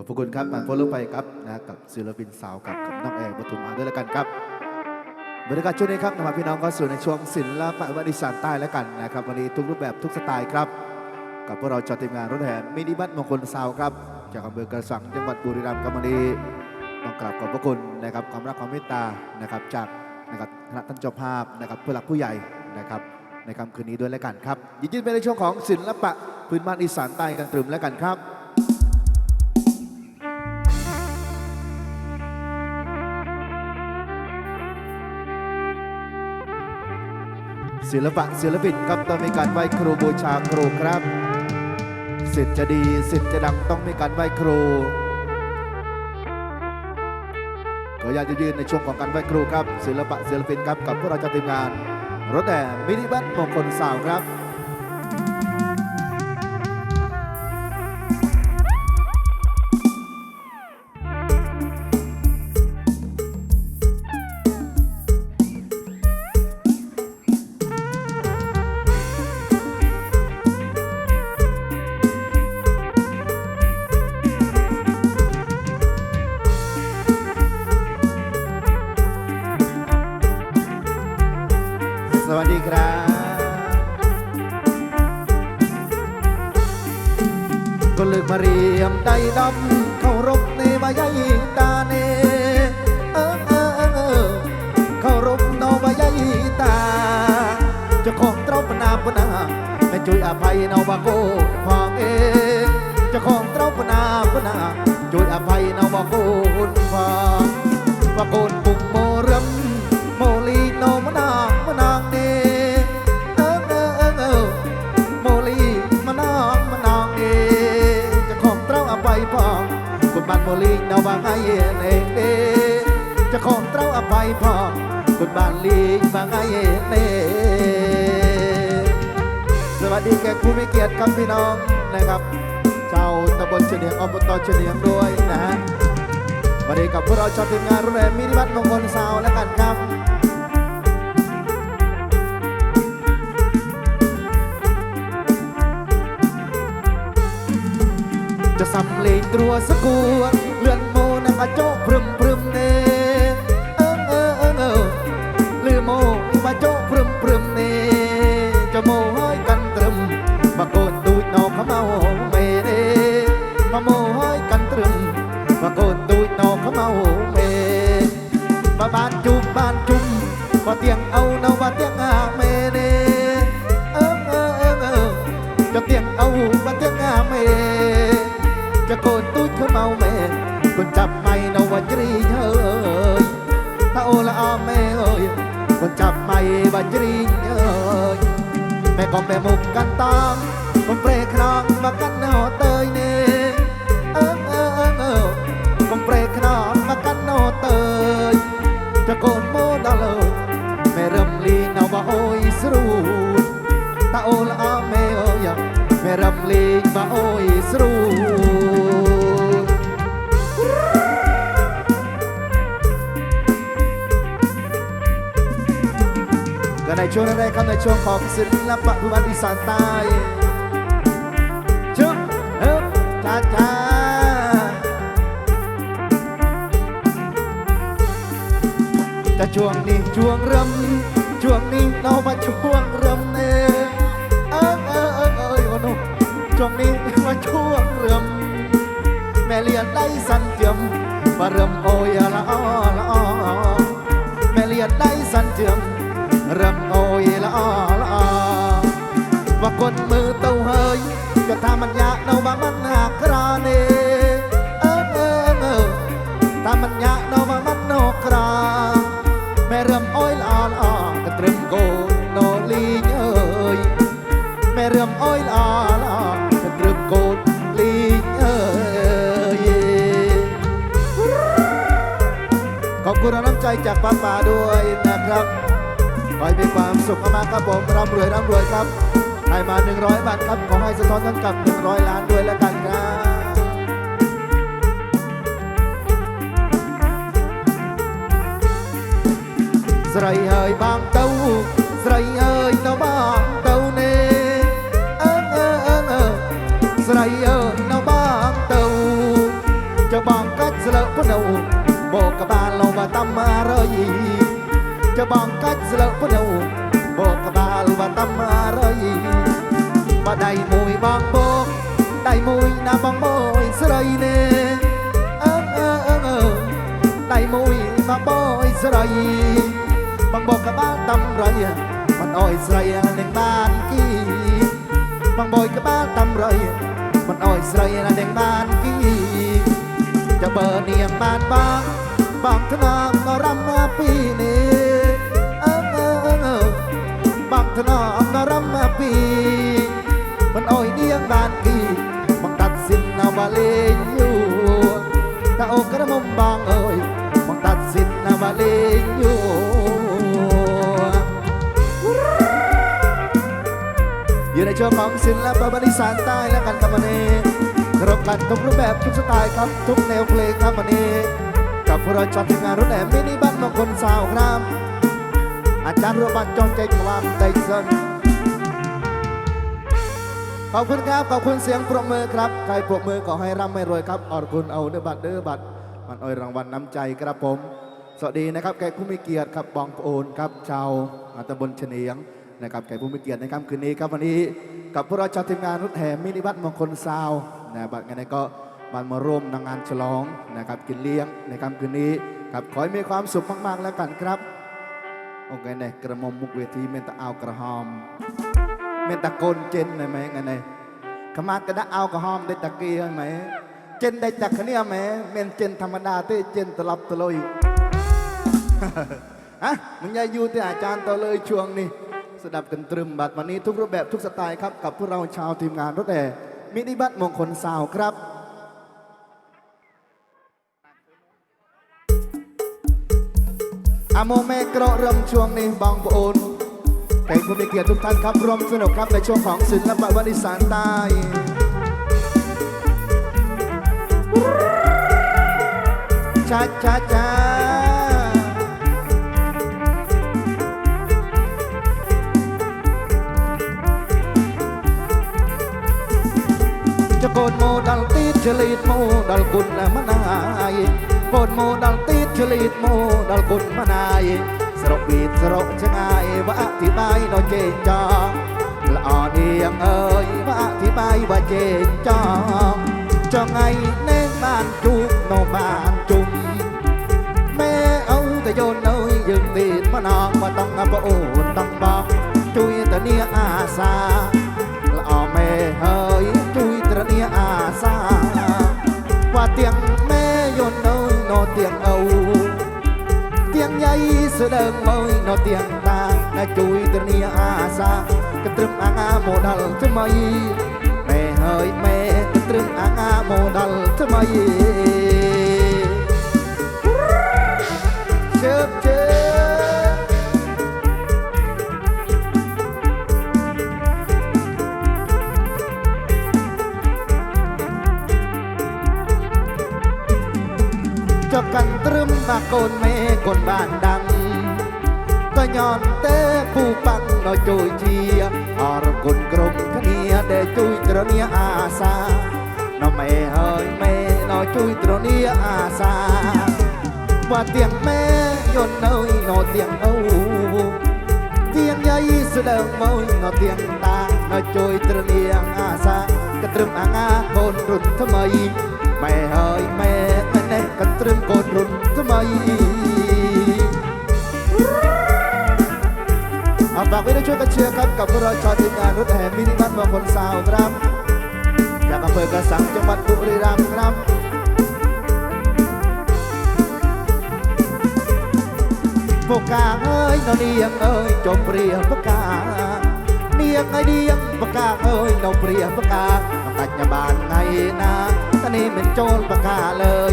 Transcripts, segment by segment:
อบพคุณครับมาฟอลโล่ไปครับนะกับศิลปินสาวกับน้องแอร์ปฐุมมาด้วยแล้วกันครับบรรยากาศช่วงนี้ครับนำมาพี่น้องก็สู่ในช่วงศิลปะวันธสานใต้แล้วกันนะครับ วันนี้ทุกรูปแบบทุกสไตล์ครับ กับพวกเราจัดทีมงานรถแห่มินิบัสมงคลสาวครับจากอำเภอกระสังจังหวัดบุรีรัมย์ครรมวันนี้ต้องกราบขอบพระคุณนะครับความรักความเมตตานะครับจากนะครับคณะท่านเจ้าภาพนะครับผู้หลักผู้ใหญ่นะครับในค่ำคืนนี้ด้วยแล้วกันครับ ยินดีไปในช่วงของศิลปะพื้นบ้านอีสานใต้กันตรึมแล้วกันครับศิลปะศิลปินครับต้องมีการไหว้ครูบูชาครูครับสิทธิ์จะดีสิทธิ์จะดังต้องมีการไหว้ครูขออนุญาตจะยืนในช่วงของการไหว้ครูครับ ศิลปะศิลปินครับกับพวกเราจะทีมงานรถแต่มินิบัสมงคลสาวครับคนาคนาจุดยอภัยนาองบอกคุณพ้าวาคกนปุ่มโมเรัมโมลีโนมนางมนางเนเออเออเออเออโมลีมนางมนางเนจะของเต้าอภัยพ่าคุณบ้านโมลีนนบางไงเอนเนจะของเต้าอภัยพ่าคุณบ้านลีบางไงเอเดสวัสดีแก่ผู้มีเกียรติครับพี่น้องนะครับเฉลียงอบตเฉลียงด้วยนะฮะวันนี้กับพวกเราชาวทีมงานรุ่นแรงมินิบัตมงคลสาวและกันครับจะสับเลงตัวสกลเลื่อนโมนะกาโจพรึมพรึมเนเออเออเออเอลืมโมมาโจพรึมพรึมเนจะโมបាច់រីងអើយម៉ែក៏ម៉ែមុខកាន់តាំងកុំប្រេខ្នងមកកាន់ណោតើយនេះអើអើអើអើកុំប្រេខ្នងមកកាន់ណោតើយចកូនមកដល់អើយម៉ែរំលីណោបអូយស្រួលតាអូលអាម៉ែអើយម៉ែរំលីបអូយស្រួលช่วงแรกครับในช่วงของศิลปะภูมิอีสานใต้ชุบเอ้าจ้าจ้าแต่ช่วงนี้ช่วงรำช่วงนี้เรามาช่วงรำเองเออเออเออเออโอ้นุช่วงนี้มาช่วงรำแม่เลียดได้สันเจียมมเรำโอยละอ้อละอ้อแม่เลียดได้สันเจียมល្អមកគាត់មើលទៅហើយក៏ថាមិនយ៉ានៅបានមិនអាក្រនេះអើអើអើថាមិនយ៉ានៅបានមិនអក្រមែរឹមអុយល្អល្អក៏ត្រឹមគោណូលីងអើយមែរឹមអុយល្អល្អក៏ត្រឹមគោលីងអើយขอบคุณน้ำใจจากป้าป่าด้วยนะครับขอให้มีความสุขมากครับผมร่ำรวยร่ำรวยครับให้มา100บาทครับขอให้สะท้อนกันกลับ100ล้านด้วยแล้วกันครับស្រីហើយបងទៅស្រីអើយទៅបងទៅនេះអើអើអើអើស្រីអើយនៅបងទៅចបងកាច់ស្លើកពនៅបោកក្បាលលោកតាមរយច្បងកាច់ស្លឹកពនៅបោកក្បាលវត្តមរយបដៃមួយបងបោកដៃមួយណាបងមួយស្រីនេះអើអើអើដៃមួយបងមួយស្រីបងបោកក្បាលតំរយមិនអោយស្រីនឹងបានគី បងបោកក្បាលតំរយមិនអោយស្រីនឹងបានគីចាំបើនាងបានបងបងធ្នាមរំពីនេះทนอมนรำมาปี มันอ้อยเดียงบานปีมังตัดสินนาบาเลอยู่ตาอกกระมมบางเอยมังตัดสินนาบาเลอยู่อยู่ในช่วงของศิลปบริสานใต้และกันกำมะเนกี้ครบกันทุกรูปแบบทุกสไตล์ครับทุกแนวเพลงครับมันนกับพวกเราจัดงานรุ่นแอมมินิบันมงคลสาวครับอาจารย์รบัตจงใจความไจเซนขอบคุณครับ ขอบคุณเสียงปรบมือครับ ใครปรบมือขอให้ร่ำไม่รวยครับ ออดคุณเอาเนื้อบัตรเด้อบัตรมันอ่อยรางวัลน้ำใจครับผม สวัสดีนะครับ แกผู้มีเกียรติครับบองโอนครับชาวตบลเฉียงนะครับ แกผู้มีเกียรติในค่ำคืนนี้ ครับ วันนี้ กับพวกเราชาวทีมงานรถแห่มินิบัตมงคลซาวนะ บัตรงานก็มันมาร่วมนงงานฉลองนะครับ กินเลี้ยงในค่ำคืนนี้ ครับ ขอให้มีความสุขมากๆแล้วกันครับโอเคเนี่ยกระมมมุกเวทีเมนตาเอากระหอมเมนตาโกนเจนเลยไหมไงเนี่ยขมากระดาเอากระหอมได้ตะเกีย้ไหมเจนได้จตกขเนี่ยไหมเมนเจนธรรมดาเต้เจนตลับตะลอยฮะมันยังอยู่ที่อาจารย์ต่อเลยช่วงนี้สดับกันตรึมบัดวันนี้ทุกรูปแบบทุกสไตล์ครับกับพวกเราชาวทีมงานรถแอร์มินิบัตมงคลสาวครับอาโมเมกรเริ่มช่วงนี้บองปูนแต่ผู้มีเกียรติทุกท่านครับ ร่วมสนุกครับในช่วงของศิลปะวันิสานใต้ช้าช้าช้าจะโกดโมดัลตีจลีดโมดัลกุนมานายកូនមោដល់ទីឆ្លៀតមោដល់គុណមណាយស្រុកវិតស្រុកឆ្ងាយវ៉ាអធិបាយដល់ជេងចងល្អនាងអើយវ៉ាអធិបាយវ៉ាជេងចងចងថ្ងៃនេះបានជួបនៅបានជុំម៉ែអើតែយល់អើយយើងទីមកណងមកតង់បងអូនតង់បងជួយតានាងអាសាស្ដើងមួយនៅទៀងតាងដែលជួយធានាអាសាកត្រឹមអាងាមដល់ថ្មីមេហើយមេកត្រឹមអាងាមដល់ថ្មីជើបជើចកកាន់ត្រឹមបាកូនមេកូនបានដឹងបញ្ញាទេពូប៉ាន់ដល់ជួយជាអរគុណគ្រប់គ្នាដែលជួយត្រនីអាសាណមែហើយមែដល់ជួយត្រនីអាសាว่าเตียงแม่ยนเอ้ยนอเตียงเอาเตียงยายสะเดิมเอ้ยนอเตียงตานอจอยตรเนียงอาสากระตรึมอางาคนรุ่นทำไมแม่เฮ้ยแม่แม่กระตรึมคนรุ่นทำไมฝากไว้ด้วยช่วยกันเชียร์ครับกับพวกเราชาวทีมงานรถแห่มินิบัสมงคลสาวครับจากอำเภอกระสังจังหวัดบุรีรัมย์ครับพวกกาเอ้ยเราเนียงเอ้ยจบเรียงพวกกาเนียงไอเดียงพวกกาเอ้ยเราเปรียงพวกกาตัดยาบานไงนะตอนนี้มันโจรพวกกาเลย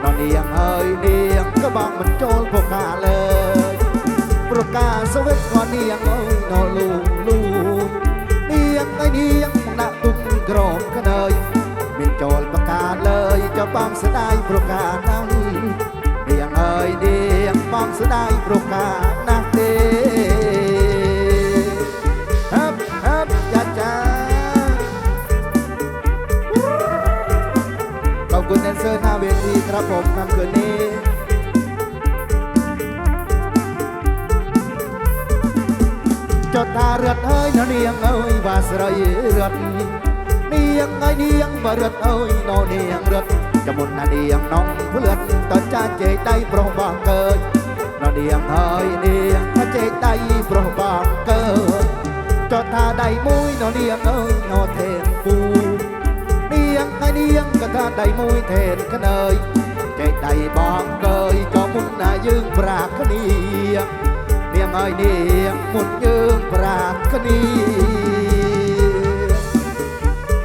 เราเนียงเอ้ยเนียงก็บอกมันโจรพวกกาเลยប្រកាសវិតក៏នាងអើយណលូលូនាងឯនាងដាក់ទុកក្រមក្នើយមានចូលប្រកាសលើយចបំស្ដាយប្រកាសណាស់នាងអើយនាងបំស្ដាយប្រកាសណាស់ទេហាប់ហាប់យ៉ាចាขอบคุณแดนเซอร์หน้าเวทีครับผมนำคืนนี้ចុតតារត់អើយនាងអើយវាស្រីរត់នាងអើយនាងបើរត់អើយនោនាងរត់កមុនណានាងនំព្រឹតតចាចេដៃប្រុសបងកើយនោនាងអើយនាងតចេដៃប្រុសបងកើយចុតតាដៃមួយនោនាងអើយនោទេនពូនាងអើយនាងក៏ថាដៃមួយទេនក្នើយចេដៃបងកើយក៏មុនណាយើងប្រាគ្នានាងហើយនាងមុនយើងប្រាថ្នា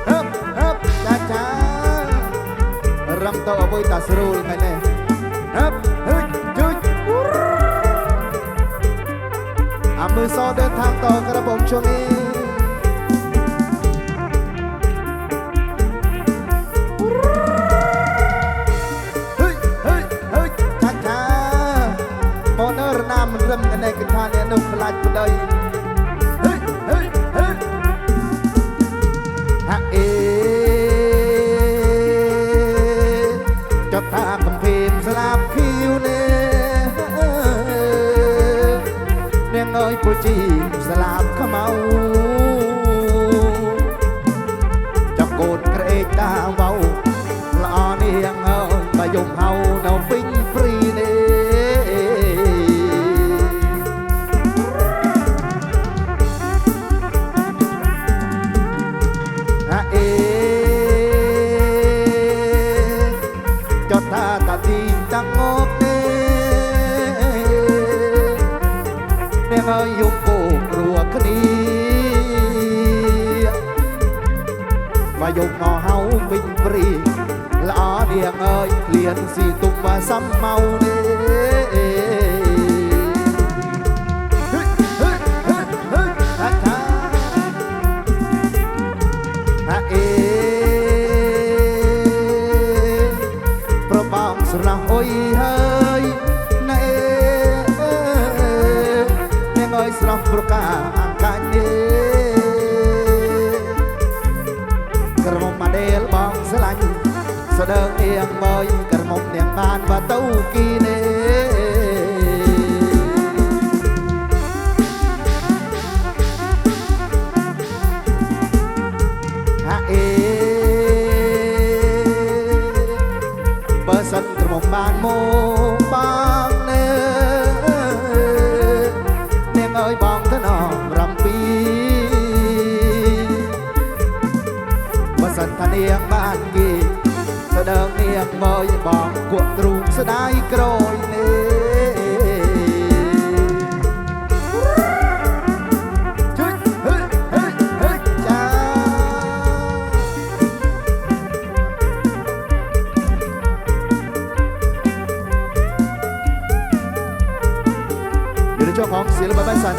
ហឹបហឹបចាចារំទៅអវយតាស្រួលថ្ងៃនេះហឹបហឹបជួយអាមើសដើនທາງតក្របងជងីនេះគិតថាអ្នកនោះខ្លាចប្តីហេហេហេហាក់អេចុះថាកំភៀមស្លាប់ឃីវនេះនាងអើយពូជីស្លាប់ខ្មៅចុះកូនក្រេកតាវ៉ៅល្អនាងអើយបើយំហៅនៅពេញយកមកហៅវិញព្រីល្អរៀងអើយលៀនស៊ីទុំមកសំម៉ៅនេះស្រស់ប្រកា đơn yên bơi cần một niềm ban và tấu kỳ nên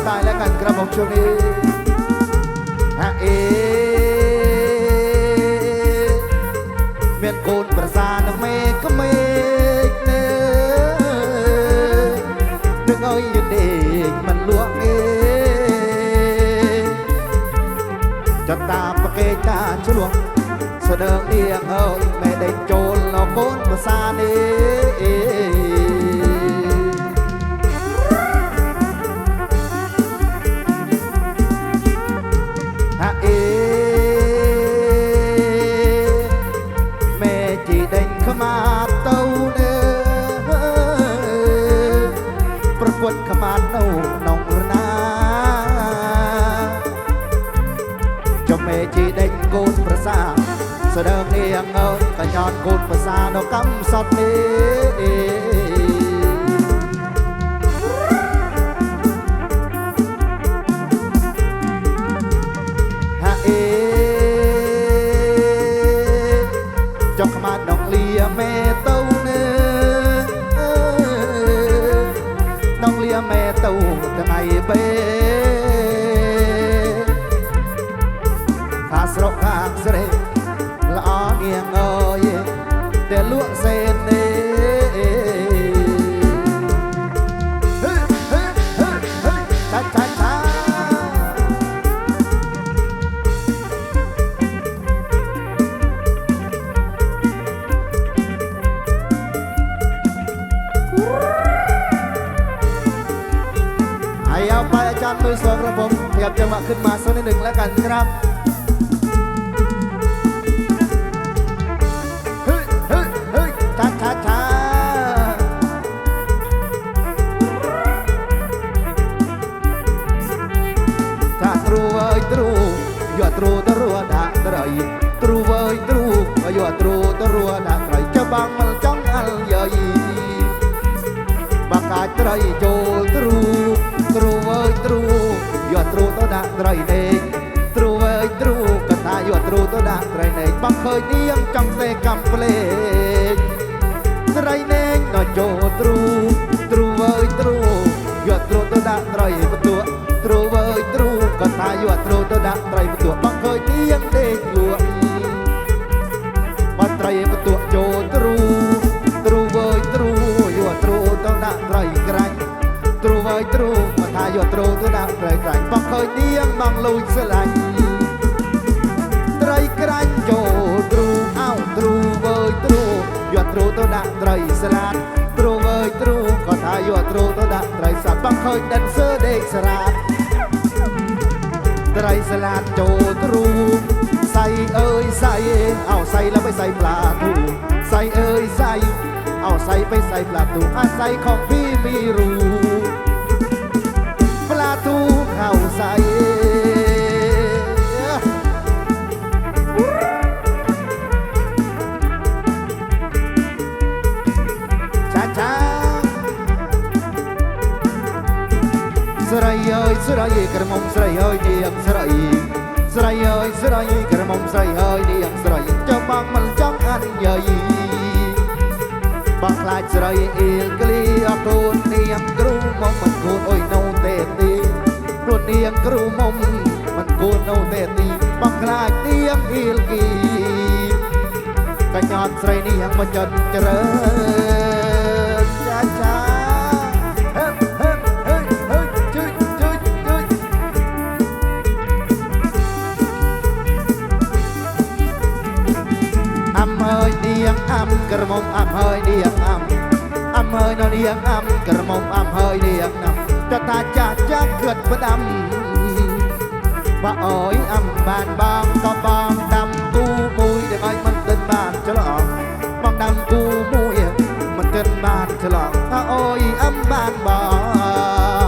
បាយแล้วกันครับผมช่วงนี้ฮะเอមានកូនប្រសានមេក្មេកនេនឹងអើយយដេកមិនលក់ទេចតាប្រកេកាឆ្លោះស្ដើងនាងអើយមេដេកចូលនៅកូនប្រសានេះតទៅនើប្រពន្ធខ្មាតនៅក្នុងរណាចំមេជីដេញកូនប្រសាសដើងនាងអើយកញ្ញាតកូនប្រសានៅកំសត់នេះวยสวยครับผมอยากจะมาขึ้นมาสักนิดหนึ่งแล้วกันครับនាងចង់សេកំភ្លេងស្រីណែងដល់ចូលទ្រូទ្រូអើយទ្រូយកទ្រូទៅដាក់ត្រៃបន្ទក់ទ្រូអើយទ្រូក៏ថាយកទ្រូទៅដាក់ត្រៃបន្ទក់បងឃើញនាងទេងលក់មកត្រៃបន្ទក់ចូលទ្រូទ្រូអើយទ្រូយកទ្រូទៅដាក់ត្រៃក្រាញ់ទ្រូអើយទ្រូមកថាយកទ្រូទៅដាក់ត្រៃក្រាញ់បងឃើញនាងបងលួចស្រឡាញ់ត្រៃក្រាញ់ตดักไรสลาดตรูเวยตรู ก็ทายวตรูตดักไรสัตว์บังคอยดันเสื้อเด็กสลาดไรสลาดโจตรู ใส่เอ้ยใส่ เอ้าใส่แล้วไปใส่ปลาทู ใส่เอ้ยใส่เอ้าใส่ไปใส่ปลาทูอาใส่ของพี่มีรู ปลาทูเข้าใสស្រីក្រមុំស្រីហើយនាងស្រីស្រីហើយស្រីក្រមុំស្រីហើយនាងស្រីចាំបងមិនចង់អនុញ្ញាយបងខ្លាចស្រីអៀលក្លីអកូននាងគ្រូមកមិនគួរអុយនៅទេទីព្រោះនាងគ្រូមុំមិនគួរនៅទេទីបងខ្លាចនាងអៀលគីកញ្ញាស្រីនាងមកចត់ជ្រើនាងអាំក្រមុំអាំហើយនាងអាំអាំហើយនាងអាំក្រមុំអាំហើយនាងអាំតតាចាស់ចាស់គិតផ្ដាំបើអើយអាំបានបងក៏បងដាំគូមួយដែលឲ្យមិនទិនបានច្រឡំបងដាំគូមួយមិនទិនបានច្រឡំអើយអាំបានប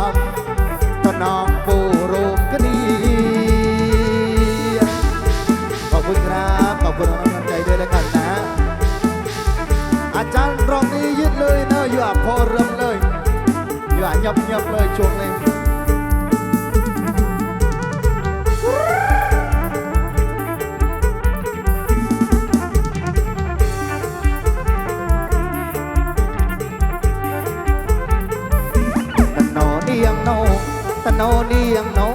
ងតំណងញាប់ញាប់លើជួងនេះតណោនាងណោតណោនាងណោ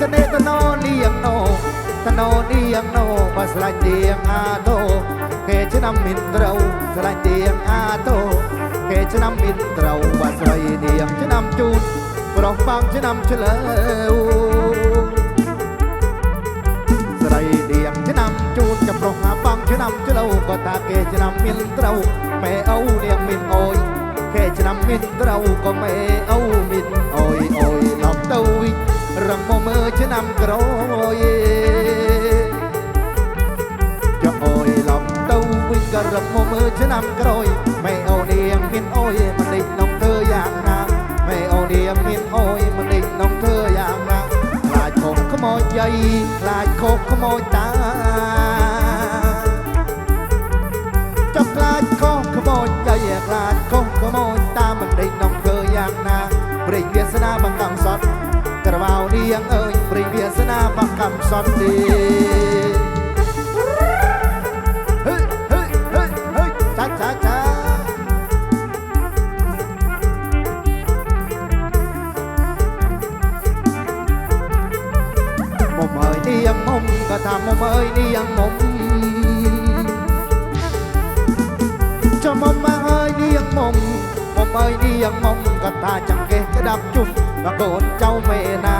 តណេតណោនាងណោតណោនាងណោបើស្លាញ់នាងអាដោគេឆ្នាំមិនត្រូវស្រឡាញ់ទៀងអាគេឆ្នាំមានត្រូវបាស្រីនាងឆ្នាំជូនប្រុសបាំងឆ្នាំឆ្លើស្រីនាងឆ្នាំជូនចំប្រុសហាបាំងឆ្នាំឆ្លើក៏ថាគេឆ្នាំមានត្រូវម៉ែអូនាងមានអោយគេឆ្នាំមានត្រូវក៏ម៉ែអូមានអោយអោយឡប់ទៅវិញរំមើលឆ្នាំក្រោយក៏រឹបមកមើលឆ្នាំក្រោយម៉ែអូននាងមានអុយមិនដេកនំធ្វើយ៉ាងណាម៉ែអូននាងមានអុយមិនដេកនំធ្វើយ៉ាងណាខ្លាចខុសខ្មោចយាយខ្លាចខុសខ្មោចតា ចុះខ្លាចខុសខ្មោចយាយខ្លាចខុសខ្មោចតាមិនដេកនំធ្វើយ៉ាងណាព្រេងវាសនាបង្កំសត់ក្រវ៉ៅនាងអើយព្រេងវាសនាបង្កំសត់ទេก็ทำมาเมยนี่ยังมมจะมมมาเอ้ยนี่ยังมมมมเอ้ยนี่ยังมมก็ตาจังเกะดับจุ่มบะโกนเจ้าเมนา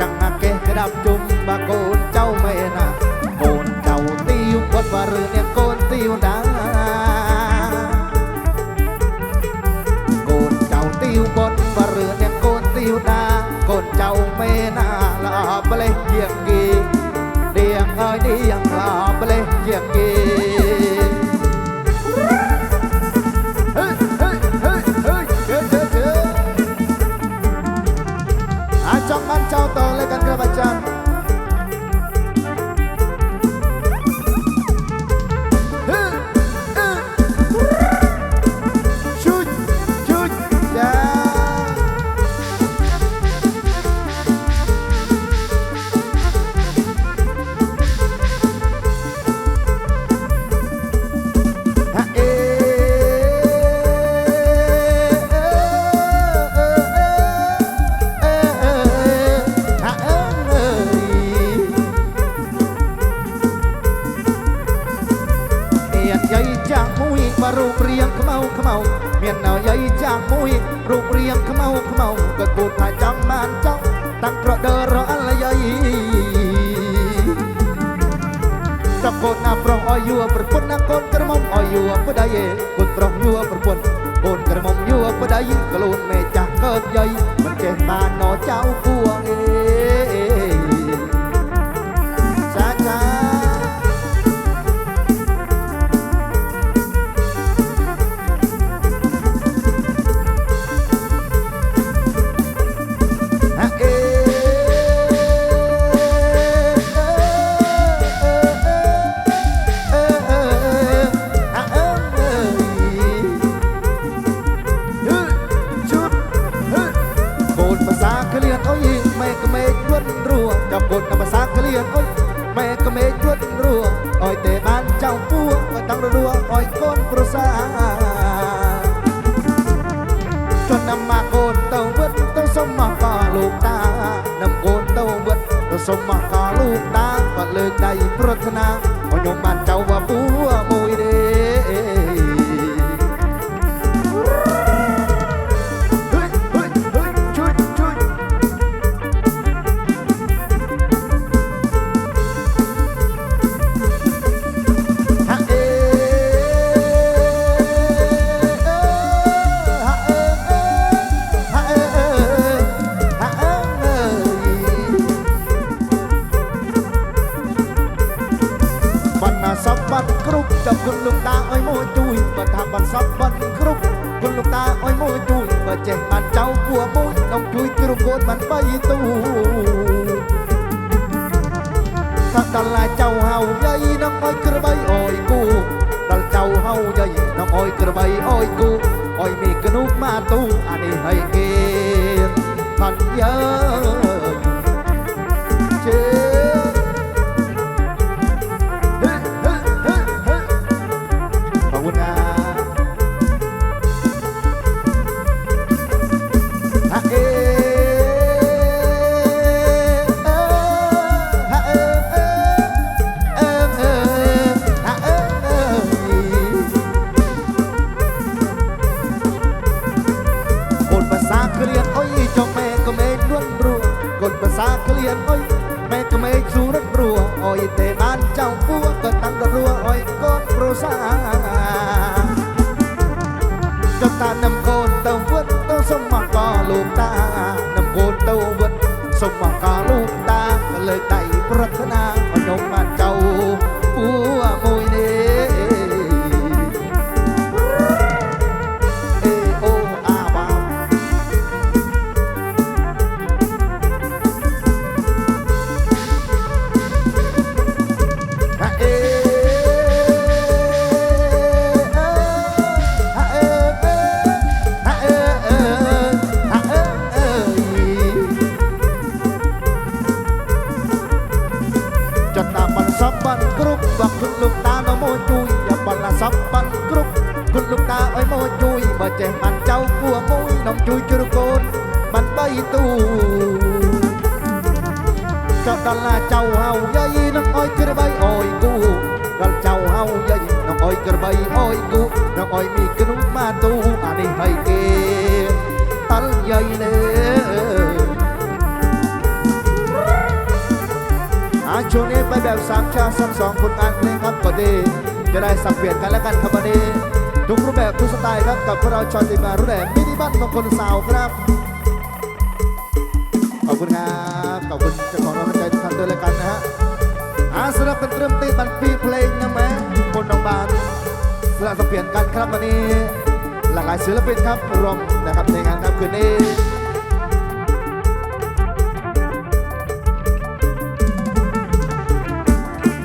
จังเกะดับจุ่มบะโกนเจ้าเมนาโกนเจ้าตีวยดวารือเนี่ยโกนตีวดาមានយាយចាស់មួយបើរូបរាងខ្មៅខ្មៅមានយាយចាស់មួយរូបរាងខ្មៅខ្មៅក៏ពូថាចង់បានចង់តាំងប្រដៅរអលយាយតកូនណាប្រុសអោយយួរប្រពន្ធណាកូនក្រមុំអោយយួរប្តីឯងកូនប្រុសយួរប្រពន្ធកូនក្រមុំយួរប្តីខ្លួនមេចាស់កើតយាយមិនចេះបានណោចៅគួងឯងក្មេកជួត់រួដល់កូនកម្មសាក្លៀងអុយម៉ែក្មេកជួត់រួអុយទេបានចៅពួរក៏តាំងរួអុយកូនប្រសាជន់ណាមកកូនទៅវត្តទៅសុំមកកលោកតាណាំកូនទៅវត្តទៅសុំមកកលោកតាក៏លើកដៃប្រាថ្នាឲ្យខ្ញុំបានចៅវ៉ាពូបាត់គ្រប់ចាំគុណលោកតាអើយមួយជួយបើថាបាត់សពបាត់គ្រប់គុណលោកតាអើយមួយជួយបើចេះបានចៅគួមួយក្នុងជួយ គ្រូកូនបានបីទូថាដល់ឡាចៅហៅយាយនឹងអើយក្របីអើយគូដល់ចៅហៅយាយនឹងអើយក្របីអើយគូអើយមីកនុមកទូអានេះហើយគេផាត់យើជេទៀតអុយមេក្មេងស៊ូរត់រួអុយទេបានចៅពួរក៏តាំងរត់រួអុយកូនប្រសាចតានំកូនទៅវត្តទៅសុំមកកលោកតានំកូនទៅវត្តសុំមកកលោកតាលើកដៃប្រាថ្នាអនុមបានចេះបានចៅពួរមួយនំជួយជ្រកូនបានបីទូចៅដល់ឡាចៅហៅយាយនឹងអុយក្របីអុយគូដល់ចៅហៅយាយនឹងអុយក្របីអុយគូនឹងអុយមីក្នុងម៉ាទូអានេះហើយគេតល់យាយលើអាចនេះបែបសាមឆាសំសងពុតអានព្រេងអត់ក៏ទេจะได้สับเปลี่ยนกันและกันครับวันนี้ทุกรูปแบบทุกสไตล์ครับกับพวกเราชอนติมารุ่นแหลมินิบัตของคนสาวครับขอบคุณครับขอบคุณเจ้าของราับใจทุกท่านด้วยแล้วกันนะฮะอาสรับเป็นเริ่มตีบันปีเพลงนะแม่คนน้องบานสละสเปลี่ยนกันครับวันนี้ หลากหลายศิลปินครับรวมนะครับในงานครับคืนนี้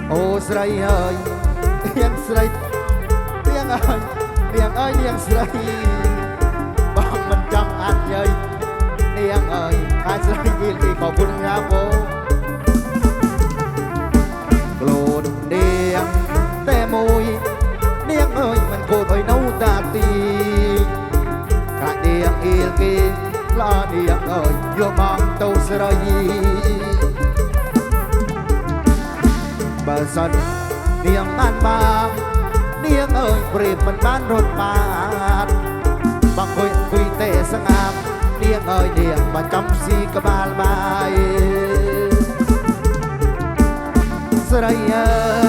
โอ้สไลเ์้ยยังสไลยังเง้ยអើយនាងស្រីបងមិនចង់អានយាយនាងអើយអាចស្រីយីលីក៏ពុនងាពោខ្លួននាងតែមួយនាងអើយមិនគួរឲ្យនៅតាទីកានាងអ៊ីលគេផ្លានាងអើយយកបងទៅស្រីបើសិននាងបានបាននាងអើយព្រៀបមិនបានរត់បានបងគួយគួយទេស្ងាត់នាងអើយនាងមកចំស៊ីក្បាលបាយស្រីអើយ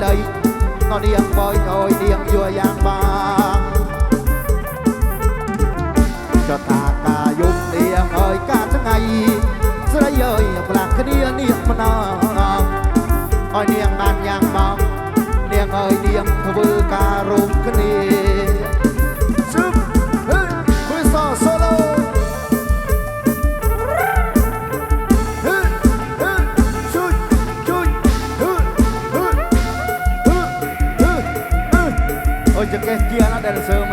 ក្តីក៏នាងបោយអើយនាងយល់យ៉ាងបានចតាកាយុគនាងអើយកាថ្ងៃស្រីអើយផ្លាស់គ្នានាងម្ដងអើយនាងបានយ៉ាងបង នាងអើយនាងធ្វើការរួមគ្នា mencegah dia dan semua